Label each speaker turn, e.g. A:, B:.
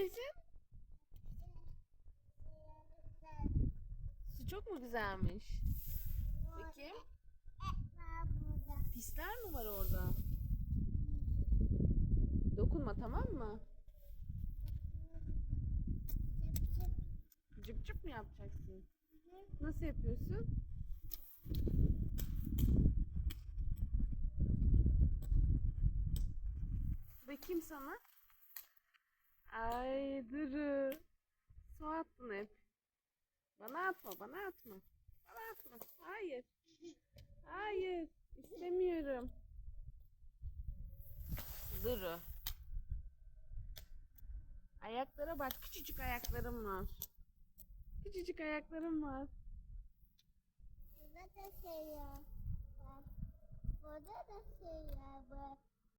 A: Ne yapıyorsun? Su çok mu güzelmiş? Peki. Pisler mi var orada? Dokunma tamam mı? Cıp cıp mı yapacaksın? Nasıl yapıyorsun? Bakayım sana. Duru. Su attın hep. Bana atma, bana atma. Bana atma. Hayır. Hayır. istemiyorum. Duru. Ayaklara bak. Küçücük ayaklarım var. Küçücük ayaklarım var.
B: Burada da şeyler var. Burada da şeyler var.